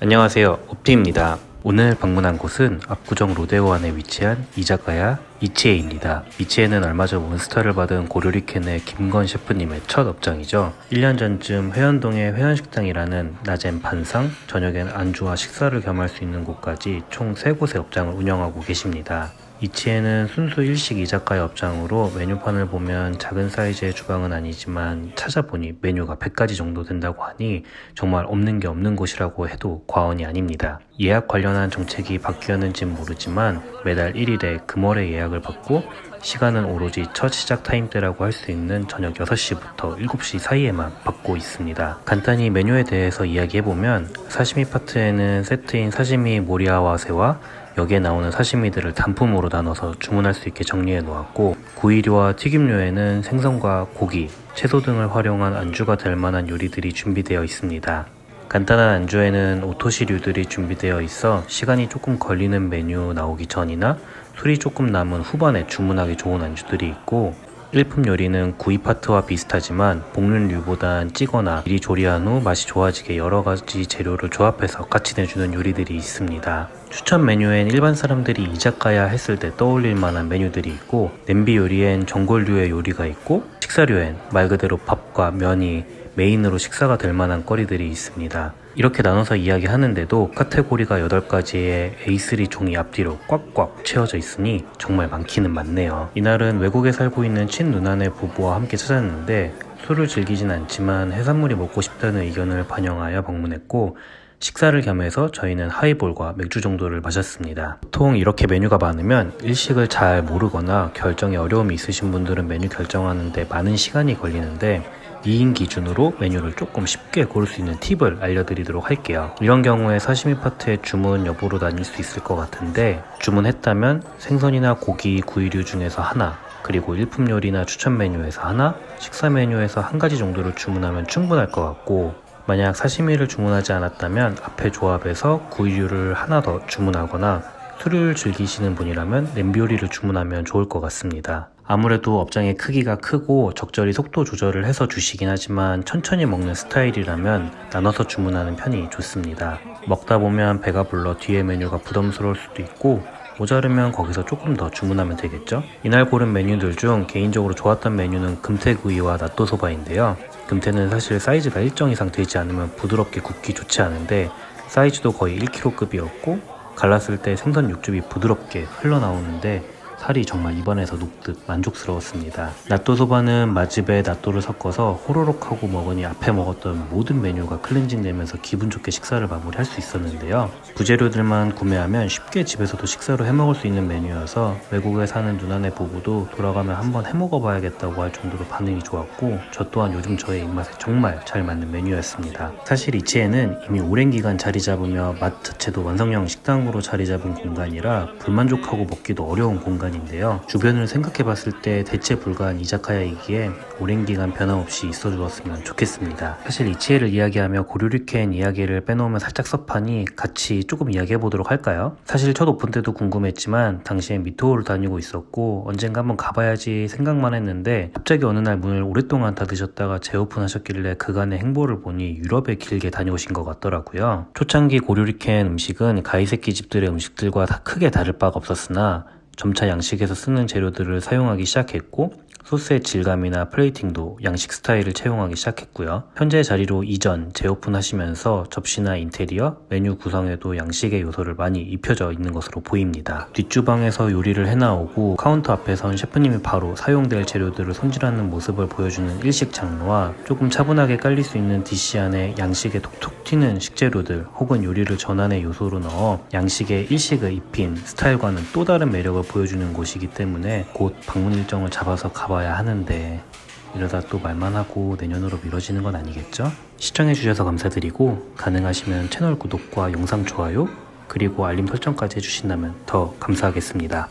안녕하세요. 옵티입니다. 오늘 방문한 곳은 압구정 로데오 안에 위치한 이자카야 이치에입니다. 이치에는 얼마 전 원스타를 받은 고려리켄의 김건 셰프님의 첫 업장이죠. 1년 전쯤 회원동의 회원식당이라는 낮엔 반상, 저녁엔 안주와 식사를 겸할 수 있는 곳까지 총 3곳의 업장을 운영하고 계십니다. 이치에는 순수 일식 이자카야 업장으로 메뉴판을 보면 작은 사이즈의 주방은 아니지만 찾아보니 메뉴가 100가지 정도 된다고 하니 정말 없는 게 없는 곳이라고 해도 과언이 아닙니다. 예약 관련한 정책이 바뀌었는지는 모르지만 매달 1일에 금월에 예약을 받고 시간은 오로지 첫 시작 타임대라고 할 수 있는 저녁 6시부터 7시 사이에만 받고 있습니다. 간단히 메뉴에 대해서 이야기해보면 사시미 파트에는 세트인 사시미 모리아와세와 여기에 나오는 사시미들을 단품으로 나눠서 주문할 수 있게 정리해 놓았고 구이류와 튀김류에는 생선과 고기, 채소 등을 활용한 안주가 될 만한 요리들이 준비되어 있습니다. 간단한 안주에는 오토시류들이 준비되어 있어 시간이 조금 걸리는 메뉴 나오기 전이나 술이 조금 남은 후반에 주문하기 좋은 안주들이 있고 일품 요리는 구이 파트와 비슷하지만 볶는 류보단 찌거나 미리 조리한 후 맛이 좋아지게 여러 가지 재료를 조합해서 같이 내주는 요리들이 있습니다. 추천 메뉴엔 일반 사람들이 이자카야 했을 때 떠올릴 만한 메뉴들이 있고 냄비 요리엔 전골류의 요리가 있고 식사류엔 말 그대로 밥과 면이 메인으로 식사가 될 만한 거리들이 있습니다. 이렇게 나눠서 이야기하는데도 카테고리가 8가지의 A3 종이 앞뒤로 꽉꽉 채워져 있으니 정말 많기는 많네요. 이날은 외국에 살고 있는 친누나네 부부와 함께 찾았는데 술을 즐기진 않지만 해산물이 먹고 싶다는 의견을 반영하여 방문했고 식사를 겸해서 저희는 하이볼과 맥주 정도를 마셨습니다. 보통 이렇게 메뉴가 많으면 일식을 잘 모르거나 결정에 어려움이 있으신 분들은 메뉴 결정하는데 많은 시간이 걸리는데 2인 기준으로 메뉴를 조금 쉽게 고를 수 있는 팁을 알려드리도록 할게요. 이런 경우에 사시미 파트의 주문 여부로 나뉠 수 있을 것 같은데 주문했다면 생선이나 고기, 구이류 중에서 하나 그리고 일품 요리나 추천 메뉴에서 하나, 식사 메뉴에서 한 가지 정도를 주문하면 충분할 것 같고 만약 사시미를 주문하지 않았다면 앞에 조합에서 구이류를 하나 더 주문하거나 술을 즐기시는 분이라면 냄비 요리를 주문하면 좋을 것 같습니다. 아무래도 업장의 크기가 크고 적절히 속도 조절을 해서 주시긴 하지만 천천히 먹는 스타일이라면 나눠서 주문하는 편이 좋습니다. 먹다 보면 배가 불러 뒤에 메뉴가 부담스러울 수도 있고 모자르면 거기서 조금 더 주문하면 되겠죠? 이날 고른 메뉴들 중 개인적으로 좋았던 메뉴는 금태구이와 나또소바인데요. 금태는 사실 사이즈가 일정 이상 되지 않으면 부드럽게 굽기 좋지 않은데 사이즈도 거의 1kg급이었고 갈랐을 때 생선 육즙이 부드럽게 흘러나오는데 살이 정말 입안에서 녹듯 만족스러웠습니다. 나또 소바는 맛집에 나또를 섞어서 호로록 하고 먹으니 앞에 먹었던 모든 메뉴가 클렌징 되면서 기분 좋게 식사를 마무리할 수 있었는데요. 부재료들만 구매하면 쉽게 집에서도 식사로 해먹을 수 있는 메뉴여서 외국에 사는 누나네 부부도 돌아가면 한번 해먹어봐야겠다고 할 정도로 반응이 좋았고 저 또한 요즘 저의 입맛에 정말 잘 맞는 메뉴였습니다. 사실 이치에는 이미 오랜 기간 자리 잡으며 맛 자체도 완성형 식당으로 자리 잡은 공간이라 불만족하고 먹기도 어려운 공간 인데요. 주변을 생각해 봤을 때 대체 불가한 이자카야이기에 오랜 기간 변함없이 있어 주었으면 좋겠습니다. 사실 이치에를 이야기하며 고류리켄 이야기를 빼놓으면 살짝 섭하니 같이 조금 이야기해 보도록 할까요? 사실 첫 오픈 때도 궁금했지만 당시엔 미토를 다니고 있었고 언젠가 한번 가봐야지 생각만 했는데 갑자기 어느 날 문을 오랫동안 닫으셨다가 재오픈 하셨길래 그간의 행보를 보니 유럽에 길게 다녀오신 것 같더라고요. 초창기 고류리켄 음식은 가이세키 집들의 음식들과 다 크게 다를 바가 없었으나 점차 양식에서 쓰는 재료들을 사용하기 시작했고 소스의 질감이나 플레이팅도 양식 스타일을 채용하기 시작했고요. 현재 자리로 이전, 재오픈 하시면서 접시나 인테리어, 메뉴 구성에도 양식의 요소를 많이 입혀져 있는 것으로 보입니다. 뒷주방에서 요리를 해나오고 카운터 앞에선 셰프님이 바로 사용될 재료들을 손질하는 모습을 보여주는 일식 장르와 조금 차분하게 깔릴 수 있는 디시 안에 양식에 톡톡 튀는 식재료들 혹은 요리를 전환의 요소로 넣어 양식에 일식을 입힌 스타일과는 또 다른 매력을 보여주는 곳이기 때문에 곧 방문 일정을 잡아서 가봐야 하는데 이러다 또 말만 하고 내년으로 미뤄지는 건 아니겠죠? 시청해주셔서 감사드리고 가능하시면 채널 구독과 영상 좋아요 그리고 알림 설정까지 해주신다면 더 감사하겠습니다.